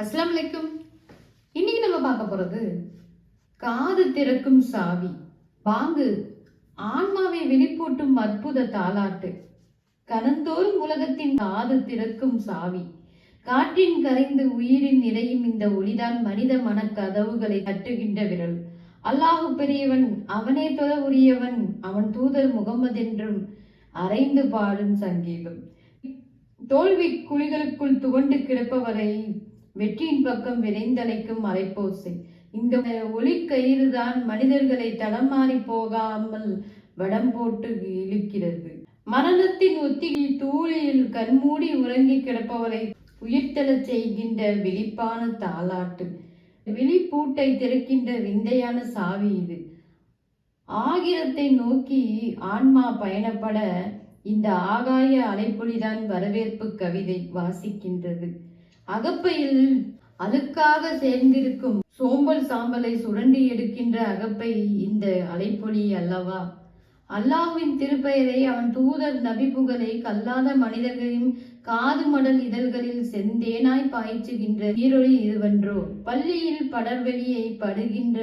அஸ்லாம் வலைக்கும் இன்னைக்கு நம்ம பார்க்க போறது காது திறக்கும் சாவி. வாங்கு ஆன்மாவை வெளிப்பூட்டும் அற்புத தாலாட்டு கனந்தோறும் உலகத்தின் காது திறக்கும் சாவி. காற்றின் கரைந்து உயிரின் நிறையும் இந்த ஒளிதான் மனித மனக்கதவுகளை தட்டுகின்ற விரல். அல்லாஹு பெரியவன் அவனே தொழ உரியவன் அவன் தூதர் முகமது என்றும் அரைந்து பாடும் சங்கீதம். தோல்வி குழிகளுக்குள் துவண்டு கிடப்பவரை வெற்றியின் பக்கம் விரைந்தலைக்கும் அலைப்போசை. இந்த ஒளி கயிறு தான் மனிதர்களை தளமாறி போகாமல் வடம் போட்டு இழுக்கிறது. மரணத்தின் ஒத்திகை தூளியில் கண்மூடி உறங்கி கிடப்பவரை உயிர்த்தெழச் செய்கின்ற விழிப்பான தாலாட்டு விழிப்பூட்டை திறக்கின்ற விந்தையான சாவி இது. ஆகிரத்தை நோக்கி ஆன்மா பயணப்பட இந்த ஆகாய அலைப்பொலிதான் வரவேற்பு கவிதை வாசிக்கின்றது. அகப்பையில் அழுக்காக சேர்ந்திருக்கும் சோம்பல் சாம்பலை சுரண்டி எடுக்கின்ற அகப்பை இந்த அலைப்பொலி அல்லவா? அல்லாஹ்வின் திருப்பெயரை அவன் தூதர் நபிபுகளை கல்லாத மனிதர்களின் காது மடல் இதழ்களில் செந்தேனாய் பாய்ச்சுகின்ற ஈரொளி இதுவன்றோ? பள்ளியில் படர்வெளியை படுகின்ற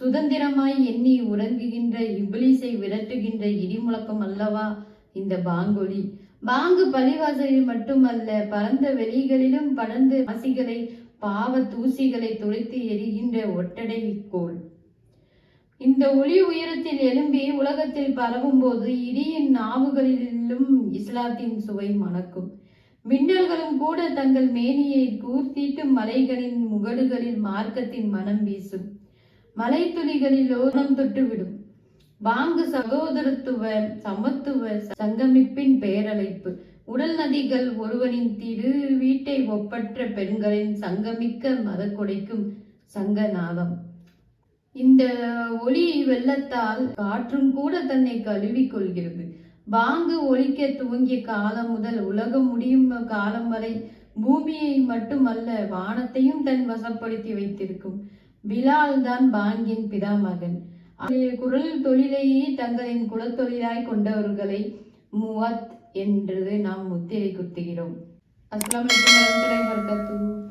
சுதந்திரமாய் எண்ணி உறங்குகின்ற இப்லீஸை விரட்டுகின்ற இடிமுழக்கம் அல்லவா? இந்த பாங்கொலி பாங்கு பள்ளிவாசலில் மட்டுமல்ல பரந்த வெளிகளிலும் படர்ந்து வாசிகளை பாவ தூசிகளை துளைத்து எரிகின்ற ஒட்டடை கோள் இந்த ஒளி உயரத்தில் எழும்பி உலகத்தில் பரவும் போது இடியின் நாவுகளிலும் இஸ்லாத்தின் சுவை மணக்கும். மின்னல்களும் கூட தங்கள் மேனியை கூர்த்தீட்டும் மலைகளின் முகடுகளில் மார்க்கத்தின் மனம் வீசும். மலை துளிகளில் ஓரம் தொட்டுவிடும். பாங்கு சகோதரத்துவ சமத்துவ சங்கமிப்பின் பெயரழைப்பு உடல் நதிகள் ஒருவனின் திரு வீட்டை ஒப்பற்ற பெண்களின் சங்கமிக்க மதக்கொடைக்கும் சங்கநாதம். இந்த ஒளி வெள்ளத்தால் காற்றும் கூட தன்னை கழுவிக் கொள்கிறது. பாங்கு ஒழிக்க துவங்கிய காலம் முதல் உலகம் முடியும் காலம் வரை பூமியை மட்டுமல்ல வானத்தையும் தன் வசப்படுத்தி வைத்திருக்கும். பிலால் தான் பாங்கின் பிதாமகன். குரல் தொழிலையே தங்களின் குலத்தொழிலாய் கொண்டவர்களை முவத் என்று நாம் முத்திரை குத்துகிறோம். அஸ்லாம் வலைக்கம் வரமத்துல்லாஹி